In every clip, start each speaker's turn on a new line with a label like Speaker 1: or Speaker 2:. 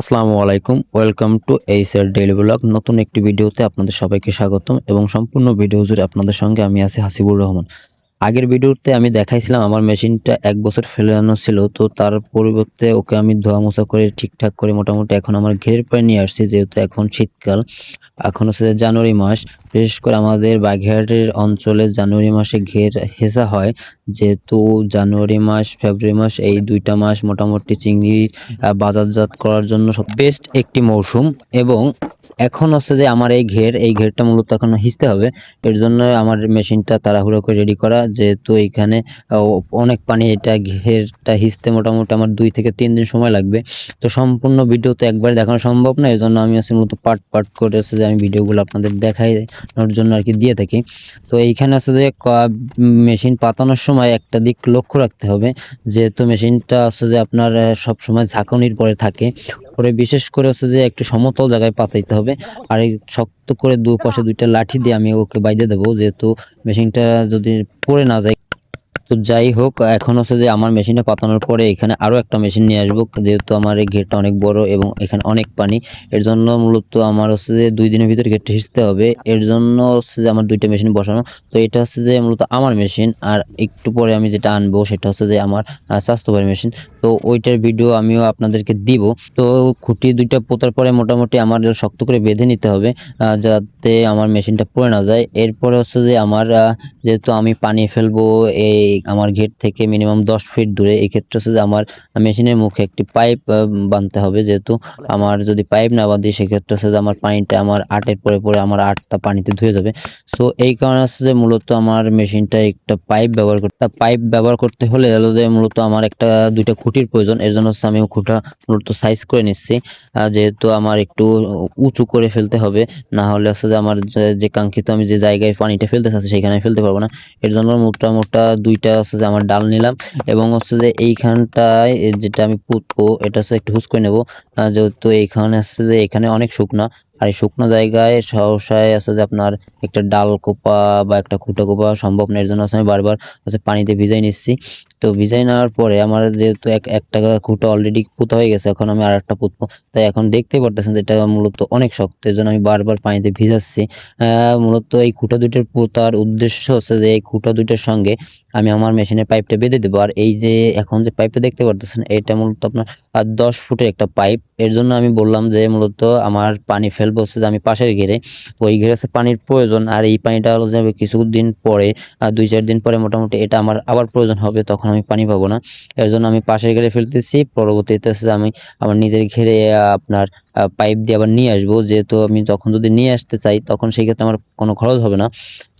Speaker 1: আসসালামু আলাইকুম, welcome to এইসের ডেইলি ব্লগ নতুন একটি ভিডিওতে আপনাদের সবাইকে স্বাগতম এবং সম্পূর্ণ ভিডিও জুড়ে আপনাদের সঙ্গে আমি আছি হাসিবুর রহমান। আগের ভিডিওতে আমি দেখাইছিলাম আমার মেশিনটা এক বছর ফেলানো ছিল, তো তার পরিবর্তে ওকে আমি ধোয়া মোছা করে ঠিকঠাক করে মোটামুটি এখন আমার ঘেরের পরে নিয়ে আসছি, যেহেতু এখন শীতকাল। এখন হচ্ছে জানুয়ারি মাস, বিশেষ করে আমাদের বাগেরহাটের অঞ্চলে জানুয়ারি মাসে ঘের হেসা হয়, যেহেতু জানুয়ারি মাস, ফেব্রুয়ারি মাস এই দুইটা মাস মোটামুটি চিংড়ি বাজারজাত করার জন্য সব বেস্ট একটি মৌসুম। এবং এখন হচ্ছে যে আমার এই ঘের, এই ঘেরটা মূলত এখন হিসতে হবে। এর জন্য আমার মেশিনটা তাড়াহুড়ো করে রেডি করা। যেহেতু এইখানে অনেক পানি এটা ঘেরটা হিসতে মোটামুটি আমার দুই থেকে তিন দিন সময় লাগবে। তো সম্পূর্ণ ভিডিও তো একবার দেখানো সম্ভব না, এর জন্য আমি হচ্ছে মূলত পার্ট পার্ট করে হচ্ছে যে আমি ভিডিওগুলো আপনাদের দেখানোর জন্য আর কি দিয়ে থাকি। তো এইখানে আছে যে মেশিন পাতানোর সময় একটা দিক লক্ষ্য রাখতে হবে। যেহেতু মেশিনটা আছে যে আপনার সব সময় ঝাঁকুনির পরে থাকে। পরে বিশেষ করে হচ্ছে যে একটু সমতল জায়গায় পাতাইতে হবে। আর এই শক্ত করে দুপাশে দুইটা লাঠি দিয়ে আমি ওকে বাইরে দেবো। যেহেতু মেশিনটা যদি পড়ে না যায় তো যাই হোক এখন হচ্ছে যে আমার মেশিনটা পাতানোর পরে এখানে আরও একটা মেশিন নিয়ে আসব। যেহেতু আমার এই গেটটা অনেক বড় এবং এখানে অনেক পানি এর জন্য মূলত আমার হচ্ছে যে দুই দিনের ভিতরে গেটটা হিসতে হবে। এর জন্য হচ্ছে যে আমার দুইটা মেশিন বসানো। তো এটা হচ্ছে যে মূলত আমার মেশিন। আর একটু পরে আমি যেটা আনব সেটা হচ্ছে যে আমার আহ, স্বাস্থ্যবাড়ি মেশিন। তো ওইটার ভিডিও আমিও আপনাদেরকে দিব। তো খুঁটি দুইটা পোতার পরে মোটামুটি আমার শক্ত করে বেঁধে নিতে হবে যাতে আমার মেশিনটা পড়ে না যায়। এরপরে হচ্ছে যে আমার যেহেতু আমি পানি ফেলব এই আমার গেট থেকে মিনিমাম দশ ফিট দূরে। এই ক্ষেত্রে হচ্ছে যে আমার মেশিনের মুখে একটি পাইপ বাঁধতে হবে যেহেতু আমার যদি পাইপ না বাঁধি, সেক্ষেত্রে যে আমার পানিটা আমার আটের পরে পরে আমার আটটা পানিতে ধুয়ে যাবে। সো এই কারণে হচ্ছে যে মূলত আমার মেশিনটা একটা পাইপ ব্যবহার করতে পাইপ ব্যবহার করতে হলে যে মূলত আমার একটা, দুইটা খুঁটির প্রয়োজন। এর জন্য আমি খুঁটা মূলত সাইজ করে নিচ্ছি। যেহেতু আমার একটু উঁচু করে ফেলতে হবে, না হলে যে আমার যে- কাঙ্ক্ষিত আমি যে জায়গায় পানিটা ফেলতে চাচ্ছি, সেখানে ফেলতে পারব না। এর জন্য মোটা মোটা দুইটা হচ্ছে যে আমার ডাল নিলাম এবং হচ্ছে যে এইখানটায় যেটা আমি পুতবো, এটা হচ্ছে একটু হুস করে নেব। যেহেতু এইখানে হচ্ছে যে এখানে অনেক শুকনা আর শুকনো জায়গায় সহসায় আছে যে আপনার একটা ডাল কোপা বা একটা খুঁটা কোপা সম্ভব না, এর জন্য আমি বারবার হচ্ছে পানিতে ভিজাই নিচ্ছি। তো ভিজাই নেওয়ার পরে আমার যেহেতু এক, একটা খুঁটা অলরেডি পুঁতা হয়ে গেছে, এখন আমি আর একটা পুঁতবো। তাই এখন দেখতে পারতেছেন যে এটা মূলত অনেক শক্ত, এর জন্য আমি বারবার পানিতে ভিজাচ্ছি। মূলত এই খুঁটা দুইটার পোতার উদ্দেশ্য হচ্ছে যে এই খুঁটা দুইটার সঙ্গে আমি আমার মেশিনের পাইপটা বেঁধে দেবো। আর এই যে এখন যে পাইপটা দেখতে পারতেছেন, এটা মূলত আপনার দশ ফুটের একটা পাইপ। এর জন্য আমি বললাম যে মূলত আমার পানি ফেলব হচ্ছে যে আমি পাশের ঘেরে। ওই ঘেরে হচ্ছে পানির প্রয়োজন। আর এই পানিটা হলো যে কিছুদিন পরে দুই চার দিন পরে মোটামুটি এটা আমার আবার প্রয়োজন হবে, তখন আমি পানি পাবো না। এর জন্য আমি পাশের ঘেরে ফেলতেছি। পরবর্তীতে হচ্ছে আমি আমার নিজের ঘেরে আপনার পাইপ দিয়ে আবার নিয়ে আসব। যেহেতু আমি যখন যদি নিয়ে আসতে চাই, তখন সেই ক্ষেত্রে আমার কোনো খরচ হবে না।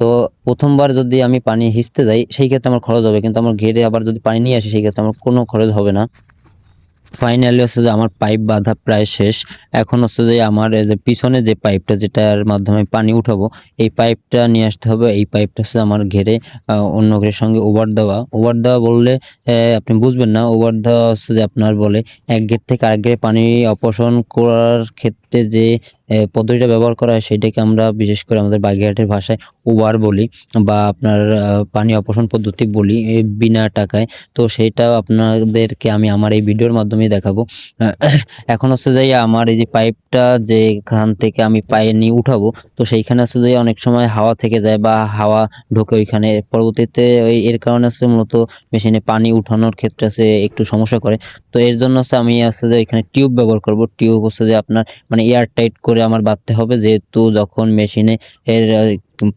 Speaker 1: তো প্রথমবার যদি আমি পানি হিসতে যাই, সেই ক্ষেত্রে আমার খরচ হবে। কিন্তু আমার ঘেরে আবার যদি পানি নিয়ে আসি, সেই ক্ষেত্রে আমার কোনো খরচ হবে না। ফাইনালি হচ্ছে যে আমার পাইপ বাঁধা প্রায় শেষ। এখন হচ্ছে যে আমার যে পিছনে যে পাইপটা যেটার মাধ্যমে পানি উঠাবো, এই পাইপটা নিয়ে আসতে হবে। এই পাইপটা হচ্ছে আমার ঘেরে অন্য ঘেরের সঙ্গে ওভার দেওয়া। ওভার দেওয়া বললে আপনি বুঝবেন না। ওভার দেওয়া হচ্ছে যে আপনার বলে এক ঘের থেকে আরেক ঘেরে পানি অপসারণ করার ক্ষেত্রে যে পদ্ধতিটা ব্যবহার করা হয়, সেটাকে আমরা বিশেষ করে আমাদের বাগেরহাটের ভাষায় ওভার বলি বা আপনার পানি অপসারণ পদ্ধতি বলি বিনা টাকায়। তো সেটা আপনাদেরকে আমি আমার এই ভিডিওর মাধ্যমে দেখাবো। এখন হচ্ছে যে আমার এই যে পাইপটা যেখান থেকে আমি পায়ে নিয়ে উঠাবো, তো সেইখানে হচ্ছে যে অনেক সময় হাওয়া থেকে যায় বা হাওয়া ঢোকে ওইখানে। পরবর্তীতে এর কারণে হচ্ছে মূলত মেশিনে পানি উঠানোর ক্ষেত্রে হচ্ছে একটু সমস্যা করে। তো এর জন্য হচ্ছে আমি হচ্ছে যে এখানে টিউব ব্যবহার করব। টিউব হচ্ছে যে আপনার মানে এয়ার টাইট করে আমার বাঁধতে হবে। যেহেতু যখন মেশিনে এর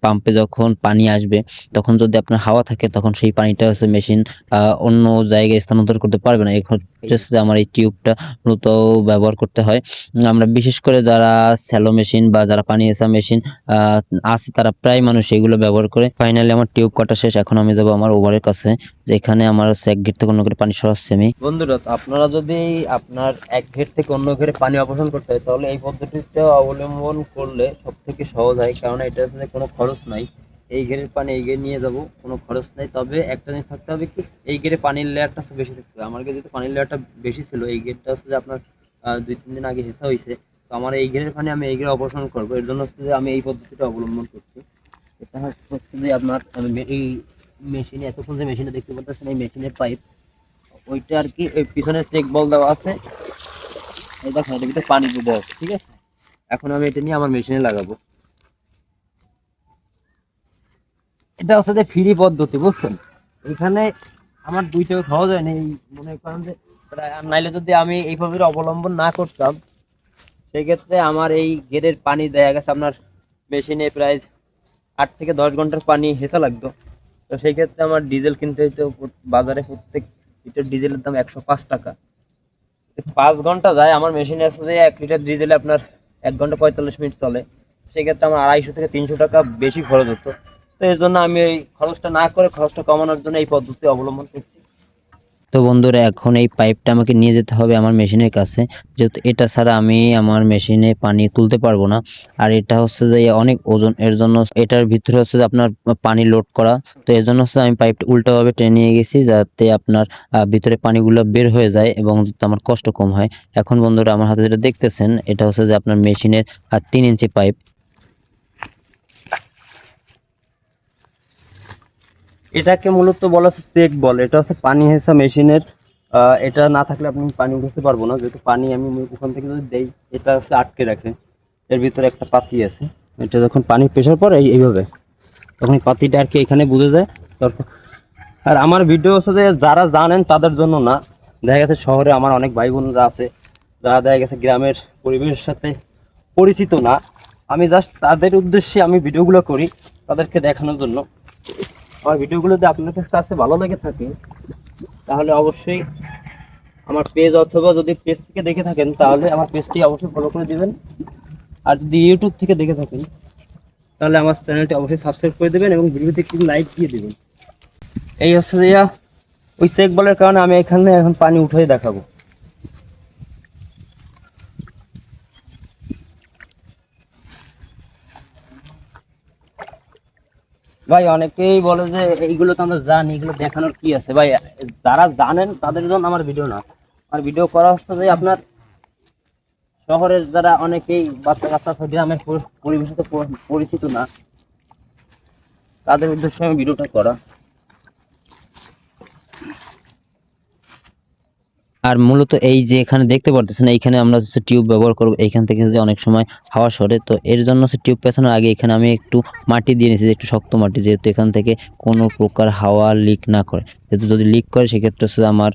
Speaker 1: পাম্পে যখন পানি আসবে, তখন যদি আপনার হাওয়া থাকে, তখন সেই পানিটা হচ্ছে মেশিন অন্য জায়গায় স্থানান্তর করতে পারবে না। এখন হচ্ছে আমার এই টিউবটা মূলত ব্যবহার করতে হয়। আমরা বিশেষ করে যারা স্যালো মেশিন বা যারা পানি এসা মেশিন আছে, তারা প্রায় মানুষ এগুলো ব্যবহার করে। ফাইনালি আমার টিউব কাটা শেষ, এখন আমি যাব আমার ওভারের কাছে, যেখানে আমার হচ্ছে এক ঘের থেকে অন্য গেটে পানি সরাচ্ছি আমি।
Speaker 2: বন্ধুরা, আপনারা যদি আপনার এক ঘের থেকে অন্য ঘেরে পানি অপসারণ করতে হয় তাহলে এই পদ্ধতিটা অবলম্বন করলে সব থেকে সহজ হয়। কারণ এটা আসলে কোনো খরচ নাই। এই ঘেরের পানি এই ঘেরে নিয়ে যাব, কোনো খরচ নাই। তবে একটা জিনিস থাকতে হবে কি, এই ঘেরে পানির লেয়ারটা বেশি থাকতে হবে। আমার যেহেতু পানির লেয়ারটা বেশি ছিল, এই গেটটা হচ্ছে যে আপনার দুই, তিন দিন আগে হেসা হয়েছে। তো আমার এই ঘেরের পানি আমি এই ঘেরে অপসারণ করব। এর জন্য হচ্ছে যে আমি এই পদ্ধতিটা অবলম্বন করছি। এটা হচ্ছে যে আপনার এই মেশিনে, এতক্ষণ যে মেশিনে দেখতে পাচ্ছেন, এই মেশিনের পাইপ, ওইটা আর কি ওই পিছনে চেক বল দেওয়া আছে। এই দেখেন, এটার ভিতরে পানি বুঝে আছে, ঠিক আছে? এখন আমি এটা নিয়ে আমার মেশিনে লাগাবো। এটা হচ্ছে যে ফ্রি পদ্ধতি, বুঝছেন? এখানে আমার দুই টাকা খাওয়া যায় না, এই মনে করেন যে প্রায়, আর নাইলে যদি আমি এই পদ্ধতির অবলম্বন না করতাম, সেক্ষেত্রে আমার এই গেটের পানি দেখা গেছে আপনার মেশিনে প্রায় আট থেকে দশ ঘণ্টার পানি হেসা লাগতো। তো সেই ক্ষেত্রে আমার ডিজেল কিনতে হইতো বাজারে প্রত্যেক লিটার ডিজেলের দাম একশো পাঁচ টাকা। পাঁচ ঘণ্টা যায়, আমার মেশিনে যে এক লিটার ডিজেলে আপনার এক ঘণ্টা পঁয়তাল্লিশ মিনিট চলে। সেক্ষেত্রে আমার আড়াইশো থেকে তিনশো টাকা বেশি খরচ হতো। তো এর জন্য আমি এই খরচটা না করে খরচটা কমানোর জন্য এই পদ্ধতি অবলম্বন করছি।
Speaker 1: তো বন্ধুরা, এখন এই পাইপটা আমাকে নিয়ে যেতে হবে আমার মেশিনের কাছে। যেহেতু এটা ছাড়া আমি আমার মেশিনে পানি তুলতে পারব না। আর এটা হচ্ছে যে অনেক ওজন, এর জন্য এটার ভিতরে হচ্ছে যে আপনার পানি লোড করা। তো এর জন্য হচ্ছে আমি পাইপটা উল্টোভাবে টেনে নিয়ে গেছি যাতে আপনার ভিতরে পানিগুলো বের হয়ে যায় এবং আমার কষ্ট কম হয়। এখন বন্ধুরা, আমার হাতে যেটা দেখতেছেন, এটা হচ্ছে যে আপনার মেশিনের তিন ইঞ্চি পাইপ।
Speaker 2: এটাকে মূলত বলা হচ্ছে চেক বল। এটা হচ্ছে পানি হেসা মেশিনের এটা না থাকলে আপনি পানি উঠাতে পারব না। যেহেতু পানি আমি ওখান থেকে যদি দেই, এটা হচ্ছে আটকে রাখে। এর ভিতরে একটা পাতি আছে। এটা যখন পানি প্রেশার এই- এইভাবে। তখন পাতিটা আর কি এখানে বুঝে যায়। তখন আর আমার ভিডিও হচ্ছে যে যারা জানেন তাদের জন্য না। দেখা গেছে শহরে আমার অনেক ভাই বোনরা আছে। যারা দেখা গেছে গ্রামের পরিবেশের সাথে পরিচিত না। আমি জাস্ট তাদের উদ্দেশ্যে আমি ভিডিওগুলো করি, তাদেরকে দেখানোর জন্য। আমার ভিডিওগুলো যদি আপনাদের কাছে ভালো লেগে থাকে, তাহলে অবশ্যই আমার পেজ অথবা যদি পেজ থেকে দেখে থাকেন, তাহলে আমার পেজটি অবশ্যই ফলো করে দেবেন। আর যদি ইউটিউব থেকে দেখে থাকেন, তাহলে আমার চ্যানেলটি অবশ্যই সাবস্ক্রাইব করে দেবেন এবং ভিডিওতে একটু লাইক দিয়ে দেবেন। এই হচ্ছে ওই চেক বলের কারণে আমি এখানে এখন পানি উঠে দেখাবো। ভাই, অনেকেই বলে যে এইগুলো তো আমরা জানি, এগুলো দেখানোর কি আছে? ভাই, যারা জানেন তাদের জন্য আমার ভিডিও না। আর ভিডিও করা হচ্ছে যে আপনার শহরের যারা অনেকেই বাচ্চা কাচ্চা গ্রামের পরিবেশে তো পরিচিত না, তাদের উদ্দেশ্যে আমি ভিডিওটা করা।
Speaker 1: আর মূলত এই যে এখানে দেখতে পারতেছেন, এইখানে আমরা হচ্ছে টিউব ব্যবহার করব। এইখান থেকে যে অনেক সময় হাওয়া সরে। তো এর জন্য হচ্ছে টিউব পেছানোর আগে এখানে আমি একটু মাটি দিয়ে নিয়েছি একটু শক্ত মাটি, যেহেতু এখান থেকে কোনো প্রকার হাওয়া লিক না করে। যেহেতু যদি লিক করে, সেক্ষেত্রে হচ্ছে আমার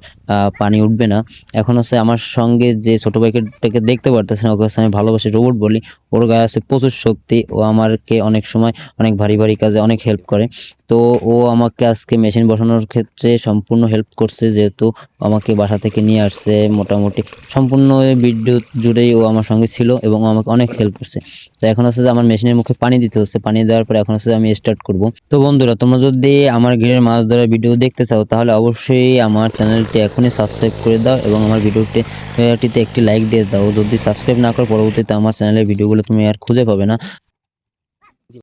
Speaker 1: পানি উঠবে না। এখন হচ্ছে আমার সঙ্গে যে ছোটো বাইকটাকে দেখতে পারতেছেন, ওকে হচ্ছে আমি ভালোবাসি রোবট বলি, ওর গায়ে আছে প্রচুর শক্তি, ও আমাকে অনেক সময় অনেক ভারী ভারী কাজে অনেক হেল্প করে। তো ও আমাকে আজকে মেশিন বসানোর ক্ষেত্রে সম্পূর্ণ হেল্প করছে, যেহেতু আমাকে বাসা থেকে নিয়ে আসছে। মোটামুটি সম্পূর্ণ বিদ্যুৎ জুড়েই ও আমার সঙ্গে ছিল এবং আমাকে অনেক হেল্প করছে। তো এখন যে আমার মেশিনের মুখে পানি দিতে হচ্ছে, পানি দেওয়ার পরে এখন হচ্ছে আমি স্টার্ট করব। তো বন্ধুরা, তোমরা যদি আমার ঘিরের মাছ ধরার ভিডিও দেখতে চাও, তাহলে অবশ্যই আমার চ্যানেলটি এখনই সাবস্ক্রাইব করে দাও এবং আমার ভিডিওটিতে টিতে একটি লাইক দিয়ে দাও। যদি সাবস্ক্রাইব না করো পরবর্তীতে আমার চ্যানেলের ভিডিওগুলো তুমি আর খুঁজে পাবে না